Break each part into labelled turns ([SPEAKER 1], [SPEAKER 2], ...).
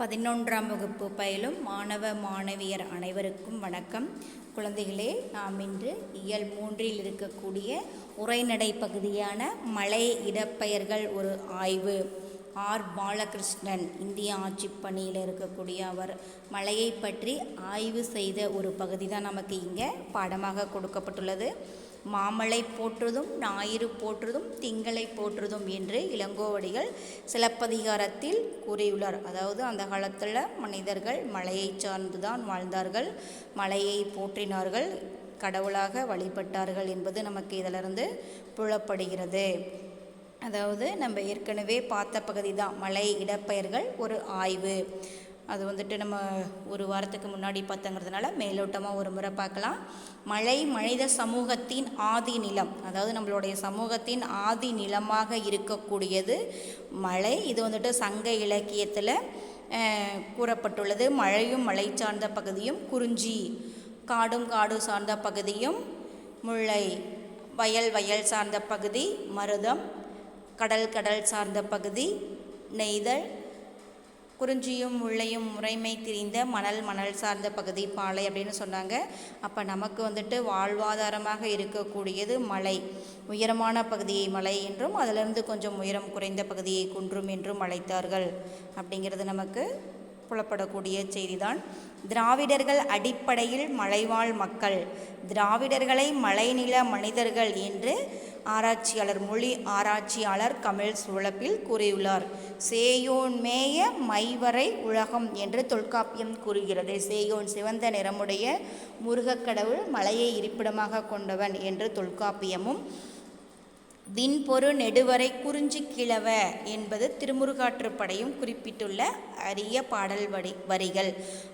[SPEAKER 1] பதினொன்றாம் வகுப்பு பயிலும் மாணவ மாணவியர் அனைவருக்கும் வணக்கம். குழந்தைகளே நாம் இன்று இயல் மூன்றில் இருக்கக்கூடிய உரைநடை பகுதியான மலை இடப்பெயர்கள் ஒரு ஆய்வு. ஆர். பாலகிருஷ்ணன் இந்திய ஆட்சிப் பணியில் இருக்கக்கூடிய அவர் மலையை பற்றி ஆய்வு செய்த ஒரு பகுதி தான் நமக்கு இங்கே பாடமாக கொடுக்கப்பட்டுள்ளது. மாமலை போற்றுதும் ஞாயிறு போற்றுதும் திங்களை போற்றுதும் என்று இளங்கோவடிகள் சிலப்பதிகாரத்தில் கூறியுள்ளார். அதாவது அந்த காலத்தில் மனிதர்கள் மலையை சார்ந்து தான் வாழ்ந்தார்கள். மலையை போற்றினார்கள். கடவுளாக வழிபட்டார்கள் என்பது நமக்கு இதிலிருந்து புலப்படுகிறது. அதாவது நம்ம ஏற்கனவே பார்த்த பகுதி தான் மலை இடப்பெயர்கள் ஒரு ஆய்வு. அது வந்துட்டு நம்ம ஒரு வாரத்துக்கு முன்னாடி பார்த்தங்கிறதுனால மேலோட்டமாக ஒரு முறை பார்க்கலாம். மலை மனித சமூகத்தின் ஆதி நிலம் அதாவது நம்மளுடைய சமூகத்தின் ஆதி நிலமாக இருக்கக்கூடியது மலை இது வந்துட்டு சங்க இலக்கியத்தில் கூறப்பட்டுள்ளது. மழையும் மலை சார்ந்த பகுதியும் குறிஞ்சி காடும் காடு சார்ந்த பகுதியும் முல்லை வயல் வயல் சார்ந்த பகுதி மருதம் கடல் கடல் சார்ந்த பகுதி நெய்தல் குறிஞ்சியும் முள்ளையும் முறைமை திரிந்த மணல் மணல் சார்ந்த பகுதி பாலை அப்படின்னு சொன்னாங்க. அப்போ நமக்கு வந்துட்டு வாழ்வாதாரமாக இருக்கக்கூடியது மலை. உயரமான பகுதியை மலை என்றும் அதிலிருந்து கொஞ்சம் உயரம் குறைந்த பகுதியை குன்றும் என்றும் அழைத்தார்கள். அப்படிங்கிறது நமக்கு புலப்படக்கூடிய செய்திதான். திராவிடர்கள் அடிப்படையில் மலைவாழ் மக்கள். திராவிடர்களை மலைநில மனிதர்கள் என்று ஆராய்ச்சியாளர் மொழி ஆராய்ச்சியாளர் கமிழ் சுழப்பில் கூறியுள்ளார். சேயோன் மேய மைவரை உலகம் என்று தொல்காப்பியம் கூறுகிறது. சேயோன் சிவந்த நிறமுடைய முருகக்கடவுள் மலையை இருப்பிடமாக கொண்டவன் என்று தொல்காப்பியமும் விண்பொரு நெடுவரை குறிஞ்சி கிழவ என்பது திருமுருகாற்றுப்படையும் குறிப்பிட்டுள்ள அரிய பாடல் வரி வரிகள்.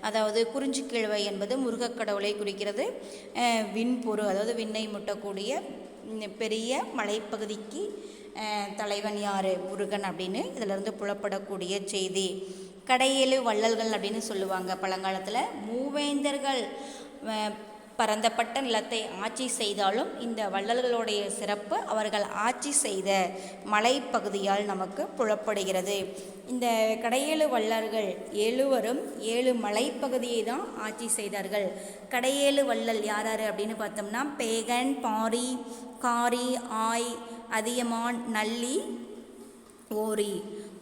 [SPEAKER 1] அதாவது குறிஞ்சி கிழவை என்பது முருகக்கடவுளை குறிக்கிறது. விண்பொரு அதாவது விண்ணை முட்டக்கூடிய பெரிய மலைப்பகுதிக்கு தலைவன் யார்? முருகன் அப்படின்னு இதிலிருந்து புலப்படக்கூடிய செய்தி. கடையேழு வள்ளல்கள் அப்படின்னு சொல்லுவாங்க பழங்காலத்தில். மூவேந்தர்கள் பரந்தப்பட்ட நிலத்தை ஆட்சி செய்தாலும் இந்த வள்ளல்களுடைய சிறப்பு அவர்கள் ஆட்சி செய்த மலைப்பகுதியால் நமக்கு புலப்படுகிறது. இந்த கடையேழு வள்ளல்கள் எழுவரும் ஏழு மலைப்பகுதியை தான் ஆட்சி செய்தார்கள். கடையேழு வள்ளல் யார் யார் அப்படின்னு பார்த்தோம்னா பேகன் பாரி காரி ஆய் அதியமான் நல்லி ஓரி.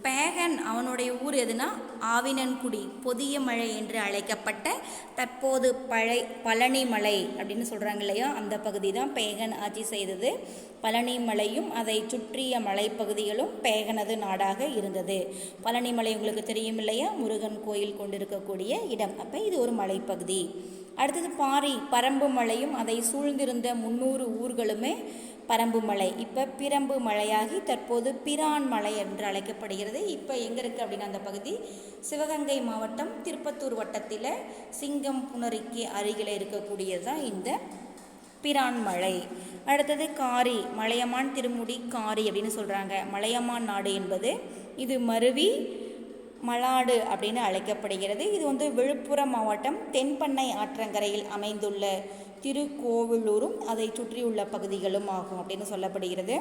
[SPEAKER 1] பேகன் அவனுடைய ஊர் எதுனா ஆவினன்குடி பொதிய மலை என்று அழைக்கப்பட்ட தற்போது பழை பழனி மலை அப்படின்னு சொல்கிறாங்க இல்லையா? அந்த பகுதி தான் பேகன் ஆட்சி செய்தது. பழனி மலையும் அதை சுற்றிய மலைப்பகுதிகளும் பேகனது நாடாக இருந்தது. பழனி மலை உங்களுக்கு தெரியும் இல்லையா? முருகன் கோயில் கொண்டிருக்கக்கூடிய இடம். அப்போ இது ஒரு மலைப்பகுதி. அடுத்தது பாரி பரம்பு மலையும் அதை சூழ்ந்திருந்த முன்னூறு ஊர்களுமே பரம்பு மலை. இப்போ பிரம்பு மலையாகி தற்போது பிரான் மலை என்று அழைக்கப்படுகிறது. இப்போ எங்கே இருக்குது அப்படின்னா அந்த பகுதி? சிவகங்கை மாவட்டம் திருப்பத்தூர் வட்டத்தில் சிங்கம் புணரிக்கு அருகில் இருக்கக்கூடியது தான் இந்த பிரான் மலை. அடுத்தது காரி மலையமான் திருமுடி காரி அப்படின்னு சொல்கிறாங்க மலையமான் நாடு என்பது இது மருவி மலாடு அப்படின்னு அழைக்கப்படுகிறது. இது வந்து விழுப்புரம் மாவட்டம் தென்பண்ணை ஆற்றங்கரையில் அமைந்துள்ள திருக்கோவிலூரும் அதை சுற்றியுள்ள பகுதிகளும் ஆகும் அப்படின்னு சொல்லப்படுகிறது.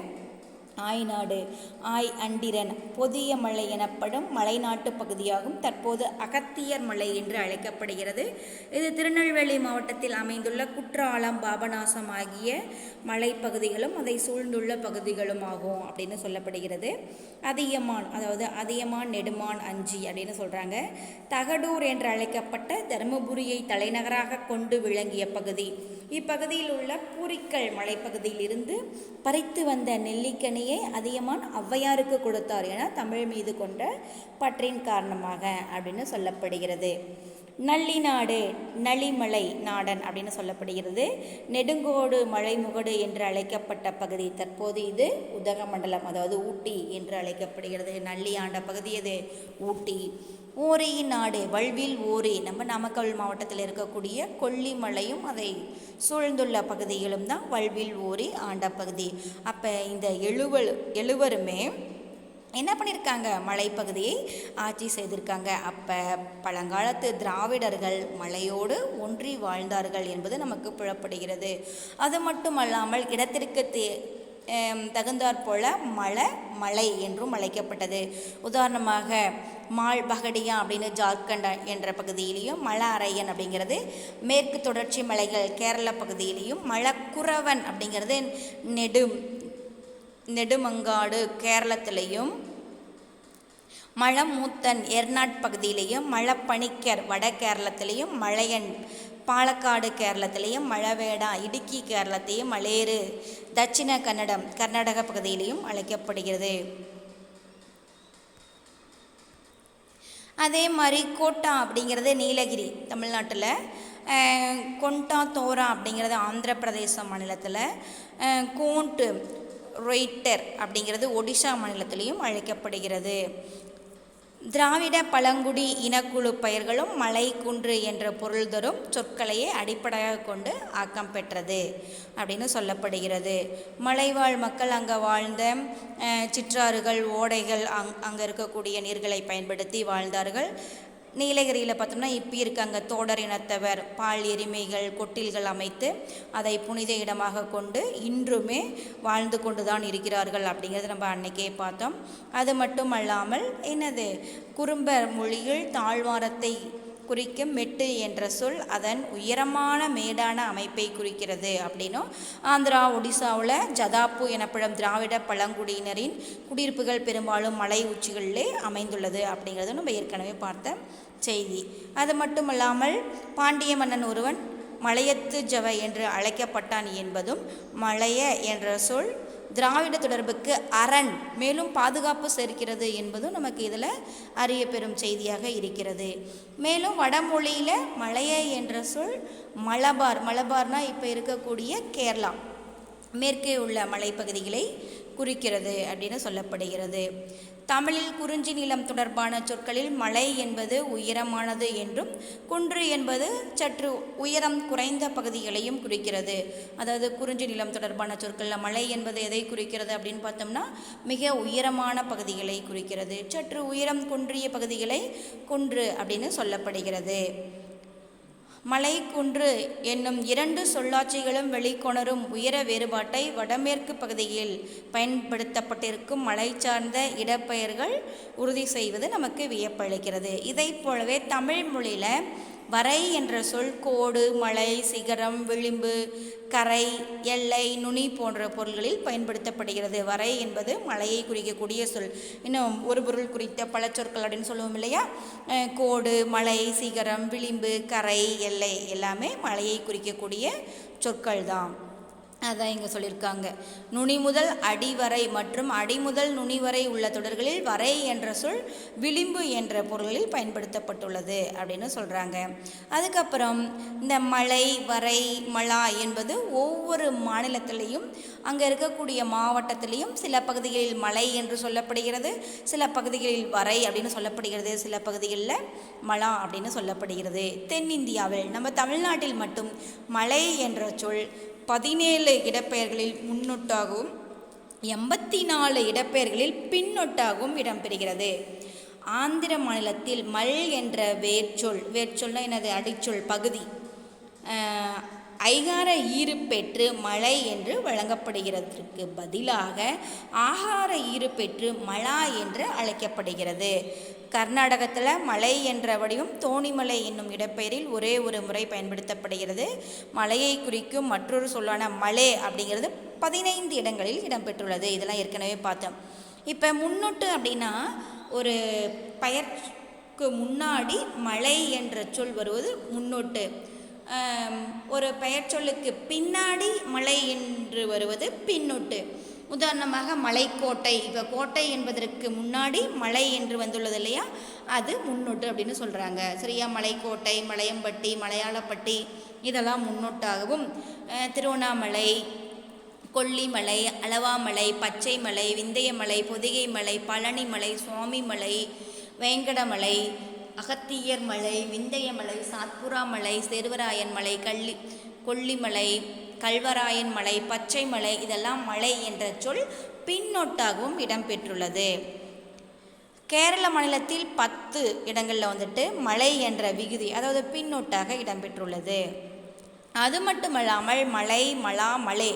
[SPEAKER 1] ஆய்நாடு. ஆய் அண்டிரன் பொதிய மலை எனப்படும் மலைநாட்டு பகுதியாகும். தற்போது அகத்தியர் மலை என்று அழைக்கப்படுகிறது. இது திருநெல்வேலி மாவட்டத்தில் அமைந்துள்ள குற்றாலம் பாபநாசம் ஆகிய மலைப்பகுதிகளும் அதை சூழ்ந்துள்ள பகுதிகளும் ஆகும் அப்படின்னு சொல்லப்படுகிறது. அதியமான் அதாவது அதியமான் நெடுமான் அஞ்சி அப்படின்னு சொல்கிறாங்க தகடூர் என்று அழைக்கப்பட்ட தருமபுரியை தலைநகராக கொண்டு விளங்கிய பகுதி. இப்பகுதியில் உள்ள பூரிக்கல் மலைப்பகுதியில் இருந்து பறித்து வந்த நெல்லிக்கனியை அதியமான் ஔவையாருக்கு கொடுத்தார் என தமிழ் மீது கொண்ட பற்றின் காரணமாக அப்படின்னு சொல்லப்படுகிறது. நள்ளிநாடு நளிமலை நாடன் அப்படின்னு சொல்லப்படுகிறது. நெடுங்கோடு மலைமுகடு என்று அழைக்கப்பட்ட பகுதி. தற்போது இது உதகமண்டலம் அதாவது ஊட்டி என்று அழைக்கப்படுகிறது. நள்ளி ஆண்ட பகுதி இது ஊட்டி. ஓரியின் நாடு வல்வில் ஓரி நம்ம நாமக்கல் மாவட்டத்தில் இருக்கக்கூடிய கொல்லிமலையும் அதை சூழ்ந்துள்ள பகுதிகளும் தான் வல்வில் ஓரி ஆண்ட பகுதி. அப்போ இந்த எழுவல் எழுவருமே என்ன பண்ணியிருக்காங்க மலைப்பகுதியை ஆட்சி செய்திருக்காங்க. அப்போ பழங்காலத்து திராவிடர்கள் மலையோடு ஒன்றி வாழ்ந்தார்கள் என்பது நமக்கு புலப்படுகிறது. அது மட்டுமல்லாமல் இடத்திற்கு தே தகுந்தாற் போல மலை மலை என்றும் அழைக்கப்பட்டது. உதாரணமாக மால் பகடியா அப்படின்னு ஜார்க்கண்ட் என்ற பகுதியிலையும் மல அரையன் அப்படிங்கிறது மேற்கு தொடர்ச்சி மலைகள் கேரள பகுதியிலையும் மலக்குறவன் அப்படிங்கிறது நெடும் நெடுமங்காடு கேரளத்திலையும் மலமூத்தன் எர்நாட் பகுதியிலையும் மழப்பணிக்கர் வட கேரளத்திலையும் மலையன் பாலக்காடு கேரளத்திலையும் மழவேடா இடுக்கி கேரளத்தையும் மலேறு தட்சிண கன்னடம் கர்நாடக பகுதியிலையும் அழைக்கப்படுகிறது. அதே மாதிரி கோட்டா அப்படிங்கிறது நீலகிரி தமிழ்நாட்டில் கொண்டா தோரா அப்படிங்கிறது ஆந்திர பிரதேச மாநிலத்தில் அஹ், கோண்டு ரொய்டர் அப்படிங்கிறது ஒடிஷா மாநிலத்திலையும் அழைக்கப்படுகிறது. திராவிட பழங்குடி இனக்குழு பெயர்களும் மலை குன்று என்ற பொருள் தரும் சொற்களையே அடிப்படையாக கொண்டு ஆக்கம் பெற்றது அப்படின்னு சொல்லப்படுகிறது. மலைவாழ் மக்கள் அங்கே வாழ்ந்த சிற்றாறுகள் ஓடைகள் அங் அங்கே இருக்கக்கூடிய நீர்களை பயன்படுத்தி வாழ்ந்தார்கள். நீலகிரியில் பார்த்தோம்னா இப்போ இருக்காங்க தோடர் இனத்தவர் பால் எருமைகள் கொட்டில்கள் அமைத்து அதை புனித இடமாக கொண்டு இன்றுமே வாழ்ந்து கொண்டு தான் இருக்கிறார்கள் அப்படிங்கிறத நம்ம அன்னைக்கே பார்த்தோம். அது மட்டும் அல்லாமல் என்னது? குறும்பர் மொழியில் தாழ்வாரத்தை குறிக்கும் மெட்டு என்ற சொல் அதன் உயரமான மேடான அமைப்பை குறிக்கிறது அப்படின்னும் ஆந்திரா ஒடிசாவில் ஜதாப்பு எனப்படும் திராவிட பழங்குடியினரின் குடியிருப்புகள் பெரும்பாலும் மலை உச்சிகளிலே அமைந்துள்ளது அப்படிங்கிறது நம்ம ஏற்கனவே பார்த்த செய்தி. அது மட்டுமல்லாமல் பாண்டிய மன்னன் ஒருவன் மலையத்து ஜவ என்று அழைக்கப்பட்டான் என்பதும் மலைய என்ற சொல் திராவிட தொடர்புக்கு அரண் மேலும் பாதுகாப்பு சேர்க்கிறது என்பதும் நமக்கு இதில் அறிய பெறும் செய்தியாக இருக்கிறது. மேலும் வடமொழியில் மலையை என்ற சொல் மலபார் மலபார்னா இப்போ இருக்கக்கூடிய கேரளா. மேற்கே உள்ள மலைப்பகுதிகளை குறிக்கிறது அப்படின்னு சொல்லப்படுகிறது. தமிழில் குறிஞ்சி நிலம் தொடர்பான சொற்களில் மலை என்பது உயரமானது என்றும் குன்று என்பது சற்று உயரம் குறைந்த பகுதிகளையும் குறிக்கிறது. அதாவது குறிஞ்சி நிலம் தொடர்பான சொற்களில் மலை என்பது எதை குறிக்கிறது அப்படின்னு பார்த்தோம்னா மிக உயரமான பகுதிகளை குறிக்கிறது. சற்று உயரம் குன்றிய பகுதிகளை குன்று அப்படின்னு சொல்லப்படுகிறது. மலை குன்று என்னும் இரண்டு சொல்லாட்சிகளும் வெளிக்கொணரும் உயர வேறுபாட்டை வடமேற்கு பகுதியில் பயன்படுத்தப்பட்டிருக்கும் மலை சார்ந்த இடப்பெயர்கள் உறுதி செய்வது நமக்கு வியப்பளிக்கிறது. இதைப் போலவே தமிழ் மொழியில் வரை என்ற சொல் கோடு மலை சிகரம் விளிம்பு கரை எல்லை நுனி போன்ற பொருள்களில் பயன்படுத்தப்படுகிறது. வரை என்பது மலையை குறிக்கக்கூடிய சொல். இன்னும் ஒரு பொருள் குறித்த பல சொற்கள் அப்படின்னு சொல்லுவோம் இல்லையா? கோடு மலை சிகரம் விளிம்பு கரை எல்லை எல்லாமே மலையை குறிக்கக்கூடிய சொற்கள் தான் அதான் இங்கே சொல்லியிருக்காங்க நுனி முதல் அடிவரை மற்றும் அடி முதல் நுனி வரை உள்ள தொடர்களில் வரை என்ற சொல் விளிம்பு என்ற பொருளில் பயன்படுத்தப்பட்டுள்ளது அப்படின்னு சொல்கிறாங்க அதுக்கப்புறம் இந்த மலை வரை மலா என்பது ஒவ்வொரு மாநிலத்திலையும் அங்கே இருக்கக்கூடிய மாவட்டத்திலையும் சில பகுதிகளில் மலை என்று சொல்லப்படுகிறது சில பகுதிகளில் வரை அப்படின்னு சொல்லப்படுகிறது சில பகுதிகளில் மலா அப்படின்னு சொல்லப்படுகிறது. தென்னிந்தியாவில் நம்ம தமிழ்நாட்டில் மட்டும் மலை என்ற சொல் பதினேழு இடப்பெயர்களில் முன்னொட்டாகவும் எண்பத்தி நாலு இடப்பெயர்களில் பின்னொட்டாகவும் இடம்பெறுகிறது. ஆந்திர மாநிலத்தில் மல் என்ற வேர்ச்சொல் வேர்ச்சொல்னா எனது அடிச்சொல் பகுதி. ஐகார ஈறு பெற்று மழை என்று வழங்கப்படுகிறதற்கு பதிலாக ஆகார ஈறு பெற்று மழா என்று அழைக்கப்படுகிறது. கர்நாடகத்தில் மலை என்ற வடிவம் தோணிமலை என்னும் இடப்பெயரில் ஒரே ஒரு முறை பயன்படுத்தப்படுகிறது. மலையை குறிக்கும் மற்றொரு சொல்லான மலே அப்படிங்கிறது பதினைந்து இடங்களில் இடம்பெற்றுள்ளது. இதெல்லாம் ஏற்கனவே பார்த்தோம். இப்போ முன்னொட்டு அப்படின்னா ஒரு பெயர்க்கு முன்னாடி மலை என்ற சொல் வருவது முன்னொட்டு. ஒரு ஒரு பெயர்ச்சொல்லுக்கு பின்னாடி மலை என்று வருவது பின்னொட்டு. உதாரணமாக மலைக்கோட்டை. இப்போ கோட்டை என்பதற்கு முன்னாடி மலை என்று வந்துள்ளது இல்லையா? அது முன்னொட்டு அப்படின்னு சொல்கிறாங்க சரியா? மலைக்கோட்டை மலையம்பட்டி மலையாளப்பட்டி இதெல்லாம் முன்னொட்டாகவும் திருவண்ணாமலை கொல்லிமலை அளவாமலை பச்சைமலை விந்தயமலை பொதிகைமலை பழனிமலை சுவாமிமலை வேங்கடமலை அகத்தியர் மலை விந்தயமலை சாத்புரா மலை செருவராயன் மலை கள்ளி கொல்லிமலை கல்வராயன் மலை பச்சை மலை இதெல்லாம் மலை என்ற சொல் பின்னொட்டாகவும் இடம்பெற்றுள்ளது. கேரள மாநிலத்தில் பத்து இடங்களில் வந்துட்டு மலை என்ற விகுதி அதாவது பின்னொட்டாக இடம்பெற்றுள்ளது. அது மட்டுமல்லாமல் மலை மலா மலை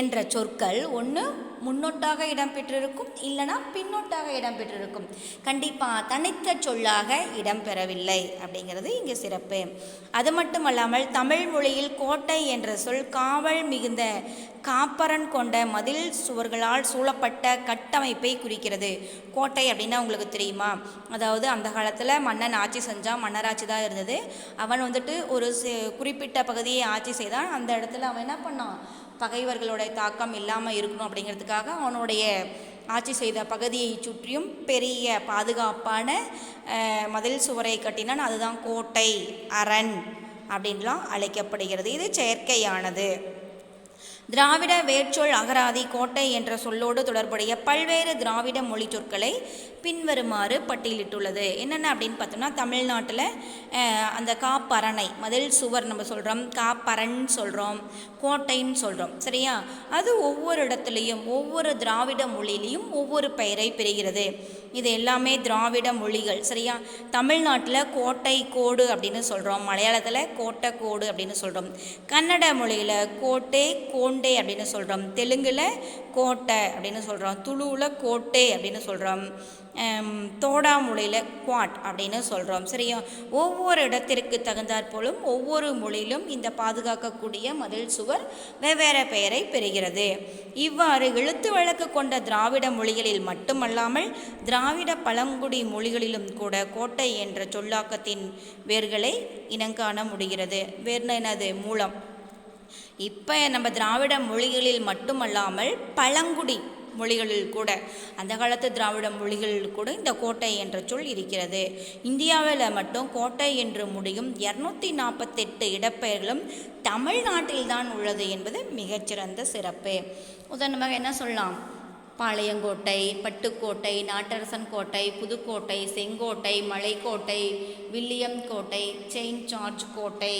[SPEAKER 1] என்ற சொற்கள் ஒன்று முன்னொட்டாக இடம்பெற்றிருக்கும் இல்லைனா பின்னொட்டாக இடம்பெற்றிருக்கும். கண்டிப்பாக தனித்த சொல்லாக இடம்பெறவில்லை அப்படிங்கிறது இங்கே சிறப்பு. அது மட்டுமல்லாமல் தமிழ் மொழியில் கோட்டை என்ற சொல் காவல் மிகுந்த காப்பரன் கொண்ட மதில் சுவர்களால் சூழப்பட்ட கட்டமைப்பை குறிக்கிறது. கோட்டை அப்படின்னா உங்களுக்கு தெரியுமா? அதாவது அந்த காலத்தில் மன்னன் ஆட்சி செஞ்சான் மன்னராட்சி தான் இருந்தது. அவன் வந்துட்டு ஒரு குறிப்பிட்ட பகுதியை ஆட்சி செய்தான். அந்த இடத்துல அவன் என்ன பண்ணான்? பகைவர்களுடைய தாக்கம் இல்லாமல் இருக்கணும் அப்படிங்கிறதுக்காக அவனுடைய ஆட்சி செய்த பகுதியை சுற்றியும் பெரிய பாதுகாப்பான மதில் சுவரை கட்டினான். அதுதான் கோட்டை அரண் அப்படின்லாம் அழைக்கப்படுகிறது. இது செயற்கையானது. திராவிட வேர்ச்சொல் அகராதி கோட்டை என்ற சொல்லோடு தொடர்புடைய பல்வேறு திராவிட மொழி சொற்களை பின்வருமாறு பட்டியலிட்டுள்ளது. என்னென்ன அப்படின்னு பார்த்தோம்னா தமிழ்நாட்டில் அந்த காப்பரணை மதில் சுவர் நம்ம சொல்கிறோம் காப்பரன் சொல்கிறோம் கோட்டைன்னு சொல்கிறோம் சரியா? அது ஒவ்வொரு இடத்துலையும் ஒவ்வொரு திராவிட மொழியிலையும் ஒவ்வொரு பெயரை பெறுகிறது இது எல்லாமே திராவிட மொழிகள் சரியா? தமிழ்நாட்டில் கோட்டை கோடு அப்படின்னு சொல்கிறோம் மலையாளத்தில் கோட்டை கோடு அப்படின்னு சொல்கிறோம் கன்னட மொழியில் கோட்டை கோண்டே அப்படின்னு சொல்கிறோம் தெலுங்கில் கோட்டை அப்படின்னு சொல்கிறோம் துளுவில் கோட்டை அப்படின்னு சொல்கிறோம் தோடாமொழியில் குவாட் அப்படின்னு சொல்கிறோம் சரியா? ஒவ்வொரு இடத்திற்கு தகுந்தாற் போலும் ஒவ்வொரு மொழியிலும் இந்த பாதுகாக்கக்கூடிய மதில் சுவர் வெவ்வேறு பெயரை பெறுகிறது. இவ்வாறு எழுத்து வழக்கு கொண்ட திராவிட மொழிகளில் மட்டுமல்லாமல் திராவிட பழங்குடி மொழிகளிலும் கூட கோட்டை என்ற சொல்லாக்கத்தின் வேர்களை இனங்காண முடிகிறது. வேர்னா என்னது? மூலம். இப்போ நம்ம திராவிட மொழிகளில் மட்டுமல்லாமல் பழங்குடி மொழிகளில் கூட. அந்த காலத்து திராவிட மொழிகளில் கூட இந்த கோட்டை என்ற சொல் இருக்கிறது. இந்தியாவில் மட்டும் கோட்டை என்று முடியும் இரநூத்தி நாற்பத்தெட்டு இடப்பெயர்களும் தமிழ்நாட்டில்தான் உள்ளது என்பது மிகச்சிறந்த சிறப்பு. உதாரணமாக என்ன சொல்லலாம்? பாளையங்கோட்டை பட்டுக்கோட்டை நாட்டரசன் கோட்டை புதுக்கோட்டை செங்கோட்டை மலைக்கோட்டை வில்லியம் கோட்டை செயின்ட் ஜார்ஜ் கோட்டை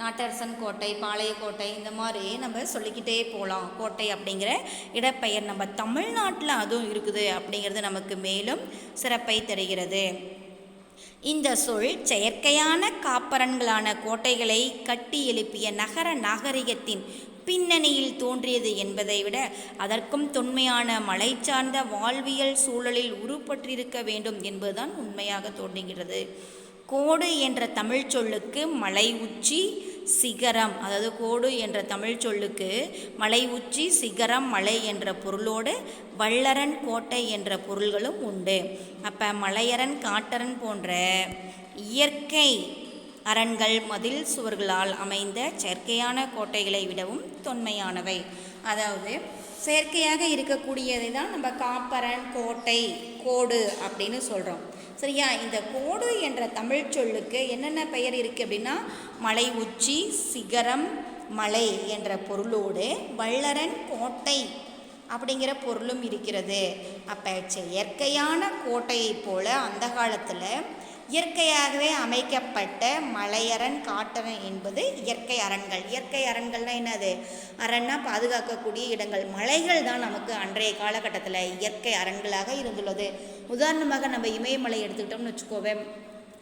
[SPEAKER 1] நாட்டரசன் கோட்டை பாளையக்கோட்டை இந்த மாதிரி நம்ம சொல்லிக்கிட்டே போகலாம் கோட்டை அப்படிங்கிற இடப்பெயர் நம்ம தமிழ்நாட்டில் அதுவும் இருக்குது அப்படிங்கிறது நமக்கு மேலும் சிறப்பை தருகிறது. இந்த சொல் செயற்கையான காப்பரன்களான கோட்டைகளை கட்டி எழுப்பிய நகர நாகரிகத்தின் பின்னணியில் தோன்றியது என்பதை விட அதற்கும் தொன்மையான மலை சார்ந்த வாழ்வியல் சூழலில் உருப்பற்றிருக்க வேண்டும் என்பதுதான் உண்மையாக தோன்றுகிறது. கோடு என்ற தமிழ் சொல்லுக்கு மலை உச்சி சிகரம் அதாவது கோடு என்ற தமிழ் சொல்லுக்கு மலை உச்சி சிகரம் மலை என்ற பொருளோடு வள்ளரன் கோட்டை என்ற பொருள்களும் உண்டு. அப்போ மலையரன் காட்டரன் போன்ற இயற்கை அரண்கள் மதில் சுவர்களால் அமைந்த செயற்கையான கோட்டைகளை விடவும் தொன்மையானவை. அதாவது செயற்கையாக இருக்கக்கூடியதை தான் நம்ம காப்பரன் கோட்டை கோடு அப்படின்னு சொல்கிறோம் சரியா? இந்த கோடு என்ற தமிழ் சொல்லுக்கு என்னென்ன பெயர் இருக்குது அப்படின்னா மலை உச்சி சிகரம் மலை என்ற பொருளோடு வள்ளரன் கோட்டை அப்படிங்கிற பொருளும் இருக்கிறது. அப்போ செயற்கையான கோட்டையைப் போல அந்த காலத்தில் இயற்கையாகவே அமைக்கப்பட்ட மலையரண் காட்டரண் என்பது இயற்கை அரண்கள். இயற்கை அரண்கள்னால் என்னது? அரண்னா பாதுகாக்கக்கூடிய இடங்கள். மலைகள் தான் நமக்கு அன்றைய காலகட்டத்தில் இயற்கை அரண்களாக இருந்துள்ளது. உதாரணமாக நம்ம இமயமலை எடுத்துக்கிட்டோம்னு வச்சுக்கோவேன்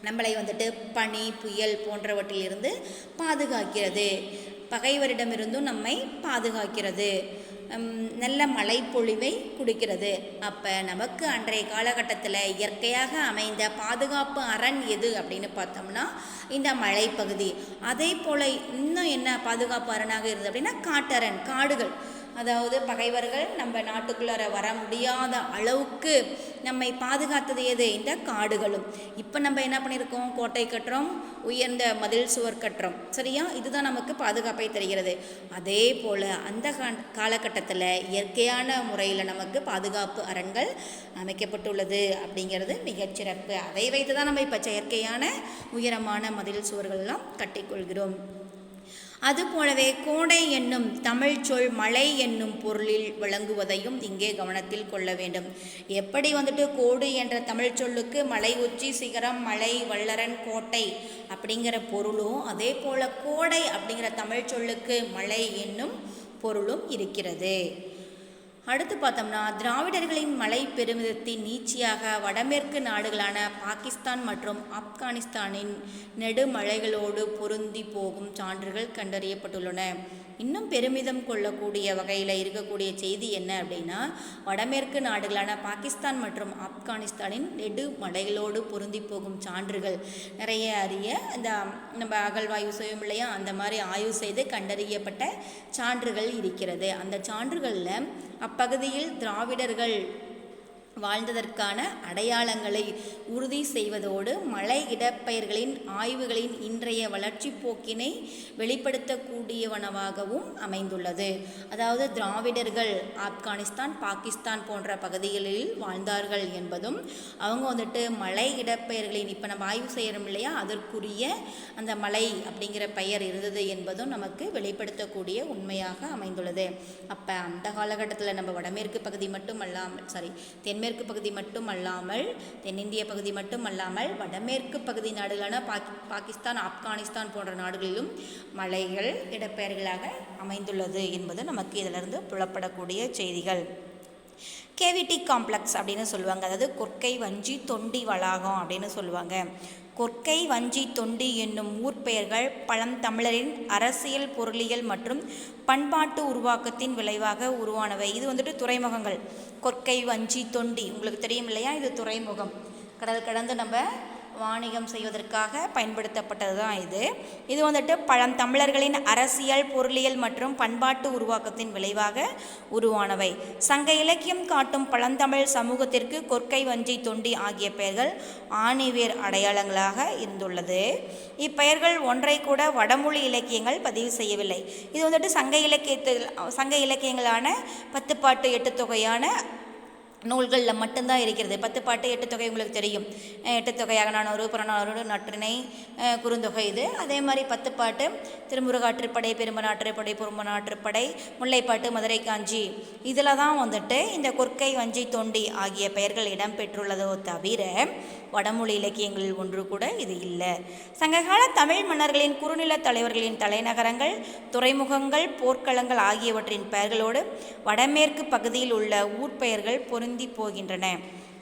[SPEAKER 1] நம்மளை வந்துட்டு பனி புயல் போன்றவற்றிலிருந்து பாதுகாக்கிறது. பகைவரிடமிருந்தும் நம்மை பாதுகாக்கிறது. நல்ல மழைப்பொழிவை கொடுக்கிறது. அப்போ நமக்கு அன்றைய காலகட்டத்தில் இயற்கையாக அமைந்த பாதுகாப்பு அரண் எது அப்படின்னு பார்த்தோம்னா இந்த மலைப்பகுதி அதே போல் இன்னும் என்ன பாதுகாப்பு அரணாக இருந்தது அப்படின்னா காட்டரண் காடுகள். அதாவது பகைவர்கள் நம்ம நாட்டுக்குள்ளார வர முடியாத அளவுக்கு நம்மை பாதுகாத்தது எது? இந்த காடுகளும். இப்போ நம்ம என்ன பண்ணியிருக்கோம் கோட்டை கட்டுறோம் உயர்ந்த மதில் சுவர் கட்டுறோம். சரியா? இதுதான் நமக்கு பாதுகாப்பை தருகிறது. அதே போல் அந்த காலகட்டத்தில் இயற்கையான முறையில் நமக்கு பாதுகாப்பு அரண்கள் அமைக்கப்பட்டுள்ளது அப்படிங்கிறது மிகச்சிறப்பு அதை வைத்து தான் நம்ம இப்போ செயற்கையான உயரமான மதில் சுவர்கள்லாம் கட்டிக்கொள்கிறோம் அதுபோலவே கோடை என்னும் தமிழ் சொல் மலை என்னும் பொருளில் விளங்குவதையும் இங்கே கவனத்தில் கொள்ள வேண்டும். எப்படி வந்துட்டு கோடு என்ற தமிழ் சொல்லுக்கு மலை உச்சி சிகரம் மலை வல்லரன் கோட்டை அப்படிங்கிற பொருளும் அதே போல கோடை அப்படிங்கிற தமிழ் சொல்லுக்கு மலை என்னும் பொருளும் இருக்கிறது. அடுத்து பார்த்தோம்னா திராவிடர்களின் மலை பெருமிதத்தின் நீச்சியாக வடமேற்கு நாடுகளான பாகிஸ்தான் மற்றும் ஆப்கானிஸ்தானின் நெடுமலைகளோடு பொருந்தி போகும் சான்றுகள் கண்டறியப்பட்டுள்ளன. இன்னும் பெருமிதம் கொள்ளக்கூடிய வகையில் இருக்கக்கூடிய செய்தி என்ன அப்படின்னா வடமேற்கு நாடுகளான பாகிஸ்தான் மற்றும் ஆப்கானிஸ்தானின் நெடுமலைகளோடு பொருந்தி போகும் சான்றுகள். நிறைய அறிய இந்த நம்ம அகழ்வாய்வு செய்யும் இல்லையா? அந்த மாதிரி ஆய்வு செய்து கண்டறியப்பட்ட சான்றுகள் இருக்கிறது. அந்த சான்றுகளில் அப்பகுதியில் திராவிடர்கள் வாழ்ந்ததற்கான அடையாளங்களை உறுதி செய்வதோடு மலை இடப்பெயர்களின் ஆய்வுகளின் இன்றைய வளர்ச்சி போக்கினை வெளிப்படுத்தக்கூடியவனவாகவும் அமைந்துள்ளது. அதாவது திராவிடர்கள் ஆப்கானிஸ்தான் பாகிஸ்தான் போன்ற பகுதிகளில் வாழ்ந்தார்கள் என்பதும் அவங்க வந்துட்டு மலை இடப்பெயர்களின் இப்போ நம்ம ஆய்வு செய்கிறோம் இல்லையா? அதற்குரிய அந்த மலை அப்படிங்கிற பெயர் இருந்தது என்பதும் நமக்கு வெளிப்படுத்தக்கூடிய உண்மையாக அமைந்துள்ளது. அப்போ அந்த காலகட்டத்தில் நம்ம வடமேற்கு பகுதி மட்டும் அல்லாமல் சாரி தென்மேற்கு பகுதி மட்டும் அல்லாமல் தென்னிந்திய பகுதி மட்டும் அல்லாமல் வடமேற்கு பகுதி நாடுகளான பாகி பாகிஸ்தான் ஆப்கானிஸ்தான் போன்ற நாடுகளிலும் மலைகள் இடப்பெயர்களாக அமைந்துள்ளது என்பது நமக்கு இதிலிருந்து புலப்படக்கூடிய செய்திகள். கேவிடி காம்ப்ளெக்ஸ் அப்படின்னு சொல்லுவாங்க. அதாவது கொற்கை வஞ்சி தொண்டி வளாகம் அப்படின்னு சொல்லுவாங்க. கொற்கை வஞ்சி தொண்டி என்னும் ஊர் பெயர்கள் பழந்தமிழரின் அரசியல் பொருளியல் மற்றும் பண்பாட்டு உருவாக்கத்தின் விளைவாக உருவானவை. இது வந்துட்டு துறைமுகங்கள். கொற்கை வஞ்சி தொண்டி. உங்களுக்கு தெரியும் இல்லையா? இது துறைமுகம். கடல் கடந்து நம்ம வாணிகம் செய்வதற்காக பயன்படுத்தப்பட்டது தான் இது. இது வந்துட்டு பழந்தமிழர்களின் அரசியல் பொருளியல் மற்றும் பண்பாட்டு உருவாக்கத்தின் விளைவாக உருவானவை. சங்க இலக்கியம் காட்டும் பழந்தமிழ் சமூகத்திற்கு கொற்கை வஞ்சி தொண்டி ஆகிய பெயர்கள் ஆணிவேர் அடையாளங்களாக இருந்துள்ளது. இப்பெயர்கள் ஒன்றை கூட வடமொழி இலக்கியங்கள் பதிவு செய்யவில்லை. இது வந்துட்டு சங்க இலக்கியத்தில் சங்க இலக்கியங்களான பத்துப்பாட்டு எட்டு தொகையான நூல்களில் மட்டும்தான் இருக்கிறது. பத்து பாட்டு எட்டு தொகை உங்களுக்கு தெரியும். எட்டு தொகை அகநானூறு புறநானூறு நற்றினை குறுந்தொகை இது. அதே மாதிரி பத்து பாட்டு திருமுருகாற்றுப்படை பெரும்பநாற்றுப்படை பொறும்பநாற்றுப்படை முல்லைப்பாட்டு மதுரை காஞ்சி. இதில் தான் வந்துட்டு இந்த கொற்கை வஞ்சி தொண்டி ஆகிய பெயர்கள் இடம்பெற்றுள்ளதோ தவிர வடமொழி இலக்கியங்களில் ஒன்று கூட இது இல்லை. சங்ககால தமிழ் மன்னர்களின் குறுநில தலைவர்களின் தலைநகரங்கள் துறைமுகங்கள் போர்க்களங்கள் ஆகியவற்றின் பெயர்களோடு வடமேற்கு பகுதியில் உள்ள ஊர் பெயர்கள் பொருந்தி போகின்றன.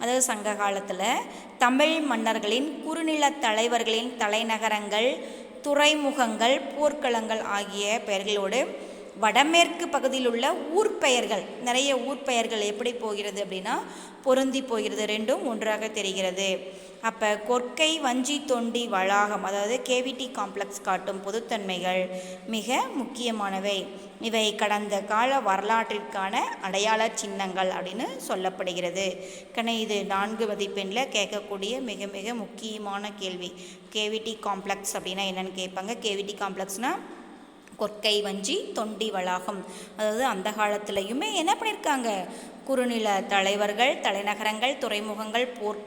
[SPEAKER 1] அதாவது சங்க காலத்தில் தமிழ் மன்னர்களின் குறுநில தலைவர்களின் தலைநகரங்கள் துறைமுகங்கள் போர்க்களங்கள் ஆகிய பெயர்களோடு வடமேற்கு பகுதியில் உள்ள ஊர் பெயர்கள் நிறைய ஊர் பெயர்கள் எப்படி போகிறது அப்படின்னா பொருந்தி போகிறது ரெண்டும் ஒன்றாக தெரிகிறது. அப்போ கொற்கை வஞ்சி தொண்டி வளாகம் அதாவது கேவிடி காம்ப்ளெக்ஸ் காட்டும் பொதுத்தன்மைகள் மிக முக்கியமானவை. இவை கடந்த கால வரலாற்றிற்கான அடையாள சின்னங்கள் அப்படின்னு சொல்லப்படுகிறது. கண்ணே இது நான்கு மதிப்பெண்ணில் கேட்கக்கூடிய மிக மிக முக்கியமான கேள்வி. கேவிடி காம்ப்ளெக்ஸ் அப்படின்னா என்னென்னு கேட்பாங்க. கேவிடி காம்ப்ளெக்ஸ்னால் கொற்கை வஞ்சி தொண்டி வளாகம். அதாவது அந்த காலத்துலேயுமே என்ன பண்ணியிருக்காங்க குறுநில தலைவர்கள் தலைநகரங்கள் துறைமுகங்கள் போர்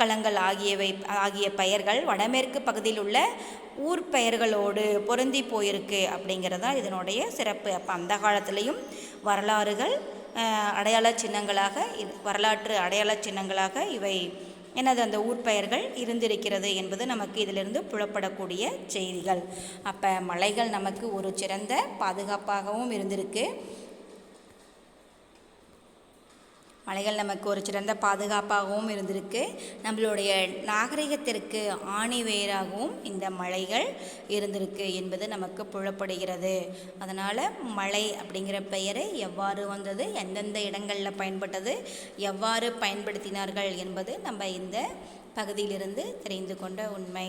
[SPEAKER 1] களங்கள் ஆகியவை ஆகிய பெயர்கள் வடமேற்கு பகுதியில் உள்ள ஊர் பெயர்களோடு பொருந்தி போயிருக்கு அப்படிங்கிறதா இதனுடைய சிறப்பு. அப்போ அந்த காலத்துலேயும் வரலாறுகள் அடையாள சின்னங்களாக வரலாற்று அடையாள சின்னங்களாக இவை எனது அந்த ஊர் பெயர்கள் இருந்திருக்கிறது என்பது நமக்கு இதிலிருந்து புலப்படக்கூடிய செய்திகள். அப்போ மலைகள் நமக்கு ஒரு சிறந்த பாதுகாப்பாகவும் இருந்திருக்கு. மலைகள் நமக்கு ஒரு சிறந்த பாதுகாப்பாகவும் இருந்திருக்கு. நம்மளுடைய நாகரிகத்திற்கு ஆணிவேராகவும் இந்த மலைகள் இருந்திருக்கு என்பது நமக்கு புலப்படுகிறது. அதனால் மலை அப்படிங்கிற பெயரை எவ்வாறு வந்தது எந்தெந்த இடங்களில் பயன்பட்டது எவ்வாறு பயன்படுத்தினார்கள் என்பது நம்ம இந்த பகுதியிலிருந்து தெரிந்து கொண்ட உண்மை.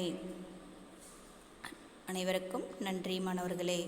[SPEAKER 1] அனைவருக்கும் நன்றி மாணவர்களே.